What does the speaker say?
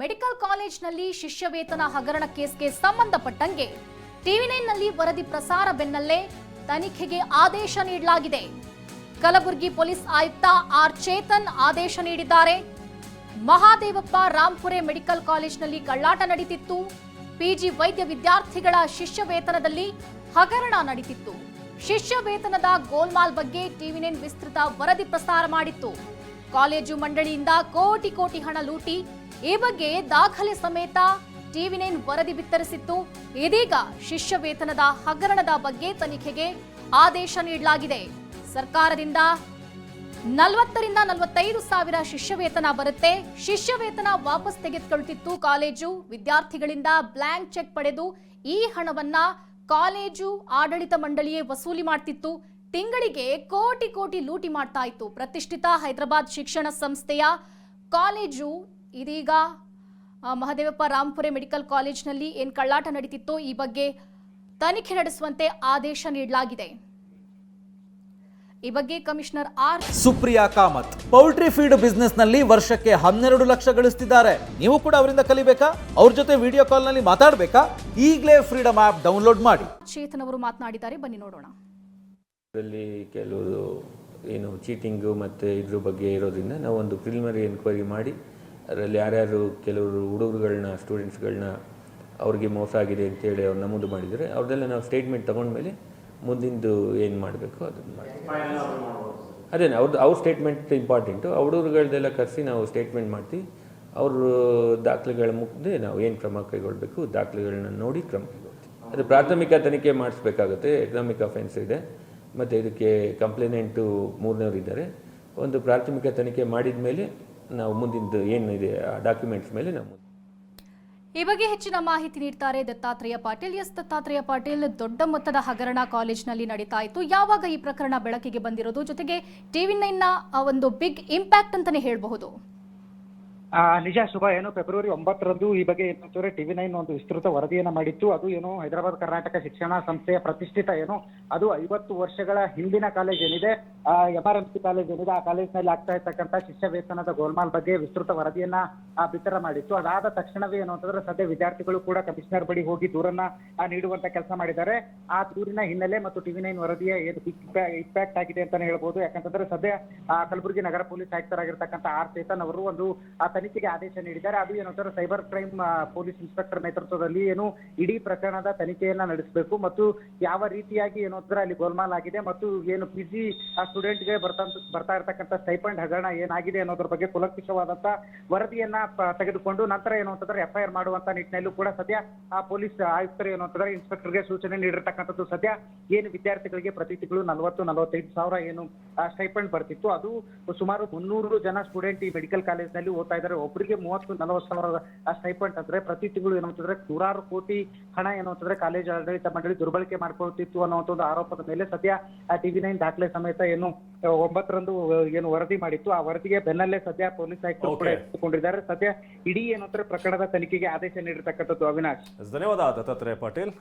Medical ಕಾಲೇಜ್ನಲ್ಲಿ ಶಿಷ್ಯ ವೇತನ ಹಗರಣ ಕೇಸ್ಗೆ ಸಂಬಂಧಪಟ್ಟಂಗೆ ಟಿವಿ ನೈನ್ನಲ್ಲಿ ವರದಿ ಪ್ರಸಾರ ಬೆನ್ನಲ್ಲೇ ತನಿಖೆಗೆ ಆದೇಶ ನೀಡಲಾಗಿದೆ. ಕಲಬುರಗಿ ಪೊಲೀಸ್ ಆಯುಕ್ತ ಆರ್ ಚೇತನ್ ಆದೇಶ ನೀಡಿದ್ದಾರೆ. ಮಹಾದೇವಪ್ಪ ರಾಂಪುರೆ ಮೆಡಿಕಲ್ ಕಾಲೇಜ್ನಲ್ಲಿ ಕಳ್ಳಾಟ ನಡೀತಿತ್ತು. ಪಿಜಿ ವೈದ್ಯ ವಿದ್ಯಾರ್ಥಿಗಳ ಶಿಷ್ಯ ವೇತನದಲ್ಲಿ ಹಗರಣ ನಡೀತಿತ್ತು. ಶಿಷ್ಯ ವೇತನದ ಗೋಲ್ಮಾಲ್ ಬಗ್ಗೆ ಟಿವಿ ನೈನ್ ವಿಸ್ತೃತ ವರದಿ ಪ್ರಸಾರ ಮಾಡಿತ್ತು. ಕಾಲೇಜು ಮಂಡಳಿಯಿಂದ ಕೋಟಿ ಕೋಟಿ ಹಣ ಲೂಟಿ ಈ ಬಗ್ಗೆ ದಾಖಲೆ ಸಮೇತ ಟಿವಿ ನೈನ್ ವರದಿ ಬಿತ್ತರಿಸಿತ್ತು. ಇದೀಗ ಶಿಷ್ಯ ವೇತನದ ಹಗರಣದ ಬಗ್ಗೆ ತನಿಖೆಗೆ ಆದೇಶ ನೀಡಲಾಗಿದೆ. ಸರ್ಕಾರದಿಂದ ನಲವತ್ತರಿಂದ ನಲವತ್ತೈದು ಸಾವಿರ ಶಿಷ್ಯ ವೇತನ ಬರುತ್ತೆ. ಶಿಷ್ಯ ವೇತನ ವಾಪಸ್ ತೆಗೆದುಕೊಳ್ತಿತ್ತು ಕಾಲೇಜು. ವಿದ್ಯಾರ್ಥಿಗಳಿಂದ ಬ್ಲಾಂಕ್ ಚೆಕ್ ಪಡೆದು ಈ ಹಣವನ್ನ ಕಾಲೇಜು ಆಡಳಿತ ಮಂಡಳಿಯೇ ವಸೂಲಿ ಮಾಡ್ತಿತ್ತು. ತಿಂಗಳಿಗೆ ಕೋಟಿ ಕೋಟಿ ಲೂಟಿ ಮಾಡ್ತಾ ಇತ್ತು. ಪ್ರತಿಷ್ಠಿತ ಹೈದರಾಬಾದ್ ಶಿಕ್ಷಣ ಸಂಸ್ಥೆಯ ಕಾಲೇಜು ಇದೀಗ ಮಹದೇವಪ್ಪ ರಾಂಪುರೆ ಮೆಡಿಕಲ್ ಕಾಲೇಜ್ನಲ್ಲಿ ಏನು ಕಳ್ಳಾಟ ನಡೀತಿತ್ತೋ ಈ ಬಗ್ಗೆ ತನಿಖೆ ನಡೆಸುವಂತೆ ಆದೇಶ ನೀಡಲಾಗಿದೆ. ಈ ಬಗ್ಗೆ commissioner R. Supriya Kamath poultry feed ಬಿಸ್ನೆಸ್ನಲ್ಲಿ ವರ್ಷಕ್ಕೆ ಹನ್ನೆರಡು ಲಕ್ಷ ಗಳಿಸ್ತಿದ್ದಾರೆ. ನೀವು ಕೂಡ ಅವರಿಂದ ಕಲಿಬೇಕಾ? ಅವ್ರ ಜೊತೆ ವಿಡಿಯೋ ಕಾಲ್ನಲ್ಲಿ ಮಾತಾಡಬೇಕಾ? ಈಗಲೇ ಫ್ರೀಡಮ್ ಆಪ್ ಡೌನ್ಲೋಡ್ ಮಾಡಿ. ಚೇತನ್ ಅವರು ಮಾತನಾಡಿದ್ದಾರೆ. ಬನ್ನಿ ನೋಡೋಣ. ಇದರಲ್ಲಿ ಕೆಲವರು ಏನು ಚೀಟಿಂಗು ಮತ್ತು ಇದ್ರ ಬಗ್ಗೆ ಇರೋದ್ರಿಂದ ನಾವು ಒಂದು ಪ್ರಿಲಿಮಿನರಿ ಎನ್ಕ್ವೈರಿ ಮಾಡಿ ಅದರಲ್ಲಿ ಯಾರ್ಯಾರು ಕೆಲವರು ಹುಡುಗರುಗಳನ್ನ ಸ್ಟೂಡೆಂಟ್ಸ್ಗಳನ್ನ ಅವ್ರಿಗೆ ಮೋಸ ಆಗಿದೆ ಅಂತೇಳಿ ಅವ್ರು ನಮೂದು ಮಾಡಿದರೆ ಅವ್ರದ್ದೆಲ್ಲ ನಾವು ಸ್ಟೇಟ್ಮೆಂಟ್ ತೊಗೊಂಡ್ಮೇಲೆ ಮುಂದಿಂದು ಏನು ಮಾಡಬೇಕು ಅದನ್ನು ಮಾಡ್ತೀವಿ. ಅದೇ ಅವ್ರದ್ದು ಅವ್ರ ಸ್ಟೇಟ್ಮೆಂಟ್ ಇಂಪಾರ್ಟೆಂಟು ಆ ಹುಡುಗರುಗಳ್ದೆಲ್ಲ ಕರೆಸಿ ನಾವು ಸ್ಟೇಟ್ಮೆಂಟ್ ಮಾಡ್ತೀವಿ. ಅವರು ದಾಖಲೆಗಳ ಮುಗ್ದೆ ನಾವು ಏನು ಕ್ರಮ ಕೈಗೊಳ್ಳಬೇಕು ದಾಖಲೆಗಳನ್ನ ನೋಡಿ ಕ್ರಮ ಕೈಗೊಳ್ತೀವಿ. ಅದು ಪ್ರಾಥಮಿಕ ತನಿಖೆ ಮಾಡಿಸ್ಬೇಕಾಗುತ್ತೆ ಎಕನಾಮಿಕ್ ಅಫೆನ್ಸ್ ಇದೆ. ಮತ್ತು ಇದಕ್ಕೆ ಕಂಪ್ಲೇನೆಂಟು ಮೂರನೇವ್ರು ಇದ್ದಾರೆ ಒಂದು ಪ್ರಾಥಮಿಕ ತನಿಖೆ ಮಾಡಿದ ಮೇಲೆ ನಾವು ಮುಂದಿಂದು ಏನಿದೆ ಆ ಡಾಕ್ಯುಮೆಂಟ್ಸ್ ಮೇಲೆ ನಾವು ಈ ಬಗ್ಗೆ ಹೆಚ್ಚಿನ ಮಾಹಿತಿ ನೀಡ್ತಾರೆ ದತ್ತಾತ್ರೇಯ ಪಾಟೀಲ್. ಎಸ್ ದತ್ತಾತ್ರೇಯ ಪಾಟೀಲ್ ದೊಡ್ಡ ಮೊತ್ತದ ಹಗರಣ ಕಾಲೇಜ್ನಲ್ಲಿ ನಡೀತಾ ಇತ್ತು. ಯಾವಾಗ ಈ ಪ್ರಕರಣ ಬೆಳಕಿಗೆ ಬಂದಿರೋದು? ಜೊತೆಗೆ ಟಿವಿ ನೈನ್ನ ಆ ಒಂದು ಬಿಗ್ ಇಂಪ್ಯಾಕ್ಟ್ ಅಂತಾನೆ ಹೇಳಬಹುದು. ನಿಜ ಶುಭ ಏನು ಫೆಬ್ರವರಿ ಒಂಬತ್ತರಂದು ಈ ಬಗ್ಗೆ ಏನಂತಂದ್ರೆ ಟಿವಿ ನೈನ್ ಒಂದು ವಿಸ್ತೃತ ವರದಿಯನ್ನ ಮಾಡಿತ್ತು. ಅದು ಏನು ಹೈದರಾಬಾದ್ ಕರ್ನಾಟಕ ಶಿಕ್ಷಣ ಸಂಸ್ಥೆಯ ಪ್ರತಿಷ್ಠಿತ ಏನು ಅದು ಐವತ್ತು ವರ್ಷಗಳ ಹಿಂದಿನ ಕಾಲೇಜ್ ಏನಿದೆ M R M C college ಏನಿದೆ ಆ ಕಾಲೇಜ್ನಲ್ಲಿ ಆಗ್ತಾ ಇರ್ತಕ್ಕಂಥ ಶಿಷ್ಯ ವೇತನದ ಗೋಲ್ಮಾಲ್ ಬಗ್ಗೆ ವಿಸ್ತೃತ ವರದಿಯನ್ನ ಬಿತ್ತರ ಮಾಡಿತ್ತು. ಅದಾದ ತಕ್ಷಣವೇ ಏನು ಅಂತಂದ್ರೆ ಸದ್ಯ ವಿದ್ಯಾರ್ಥಿಗಳು ಕೂಡ ಕಮಿಷನರ್ ಬಳಿ ಹೋಗಿ ದೂರನ್ನ ನೀಡುವಂತ ಕೆಲಸ ಮಾಡಿದ್ದಾರೆ. ಆ ದೂರಿನ ಹಿನ್ನೆಲೆ ಮತ್ತು ಟಿವಿ ನೈನ್ ವರದಿಯ ಏನು ಇಂಪ್ಯಾಕ್ಟ್ ಆಗಿದೆ ಅಂತಾನೆ ಹೇಳ್ಬೋದು. ಯಾಕಂತಂದ್ರೆ ಸದ್ಯ ಆ, ಕಲಬುರಗಿ ನಗರ ಪೊಲೀಸ್ ಆಯುಕ್ತರಾಗಿರ್ತಕ್ಕಂಥ ಆರ್ ಚೇತನ್ ಅವರು ಒಂದು ಆ ತನಿಖೆಗೆ ಆದೇಶ ನೀಡಿದ್ದಾರೆ. ಅದು ಏನು ಅಂತಂದ್ರೆ ಸೈಬರ್ ಕ್ರೈಮ್ ಪೊಲೀಸ್ ಇನ್ಸ್ಪೆಕ್ಟರ್ ನೇತೃತ್ವದಲ್ಲಿ ಏನು ಇಡೀ ಪ್ರಕರಣದ ತನಿಖೆಯನ್ನ ನಡೆಸಬೇಕು ಮತ್ತು ಯಾವ ರೀತಿಯಾಗಿ ಅಂತಂದ್ರೆ ಅಲ್ಲಿ ಗೋಲ್ಮಾಲ್ ಆಗಿದೆ ಮತ್ತು ಏನು ಪಿ ಜಿ ಸ್ಟೂಡೆಂಟ್ಗೆ ಬರ್ತಾ ಬರ್ತಾ ಇರತಕ್ಕಂಥ ಸ್ಟೈಪಂಡ್ ಹಗರಣ ಏನಾಗಿದೆ ಅನ್ನೋದ್ರ ಬಗ್ಗೆ ಕುಲಂಕುಷವಾದಂತ ವರದಿಯನ್ನ ತೆಗೆದುಕೊಂಡು ನಂತರ ಏನು ಅಂತಂದ್ರೆ ಎಫ್ ಐ ಆರ್ ಮಾಡುವಂತ ನಿಟ್ಟಿನಲ್ಲೂ ಕೂಡ ಸದ್ಯ ಆ ಪೊಲೀಸ್ ಆಯುಕ್ತರು ಏನು ಅಂತಂದ್ರೆ ಇನ್ಸ್ಪೆಕ್ಟರ್ಗೆ ಸೂಚನೆ ನೀಡಿರ್ತಕ್ಕಂಥದ್ದು ಸದ್ಯ ಏನು ವಿದ್ಯಾರ್ಥಿಗಳಿಗೆ ಪ್ರತಿ ತಿಂಗಳು ನಲವತ್ತು, ನಲವತ್ತೈದು ಸಾವಿರ ಏನು ಸ್ಟೈಪಂಡ್ ಬರ್ತಿತ್ತು. ಅದು ಸುಮಾರು ಮುನ್ನೂರು ಜನ ಸ್ಟೂಡೆಂಟ್ ಈ ಮೆಡಿಕಲ್ ಕಾಲೇಜ್ನಲ್ಲಿ ಓದ್ತಾ ಇದ್ದಾರೆ. ಒಬ್ಬರಿಗೆ ಮೂವತ್ತು, ನಲವತ್ತು ಸಾವಿರ ಸ್ಟೈಪಂಡ್ ಅಂದ್ರೆ ಪ್ರತಿ ತಿಂಗಳು ಏನು ಅಂತಂದ್ರೆ ನೂರಾರು ಕೋಟಿ ಹಣ ಏನು ಅಂತಂದ್ರೆ ಕಾಲೇಜ್ ಆಡಳಿತ ಮಂಡಳಿ ದುರ್ಬಳಕೆ ಮಾಡ್ಕೊಳ್ತಿತ್ತು ಅನ್ನೋ ಒಂದು ಆರೋಪದ ಮೇಲೆ ಸದ್ಯ ಟಿವಿ ನೈನ್ ದಾಖಲೆ ಸಮೇತ ಏನು ಒಂಬತ್ತರಂದು ಏನು ವರದಿ ಮಾಡಿತ್ತು. ಆ ವರದಿಗೆ ಬೆನ್ನಲ್ಲೇ ಸದ್ಯ ಪೊಲೀಸ್ ಆಯುಕ್ತರು ಕೂಡ. ಎತ್ತಿಕೊಂಡಿದ್ದಾರೆ. ಸದ್ಯ ಇಡೀ ಏನಂತಾರೆ ಪ್ರಕರಣದ ತನಿಖೆಗೆ ಆದೇಶ ನೀಡಿರ್ತಕ್ಕಂಥದ್ದು ಅವಿನಾಶ್. ಧನ್ಯವಾದ ದತ್ತಾತ್ರೇಯ ಪಾಟೀಲ್.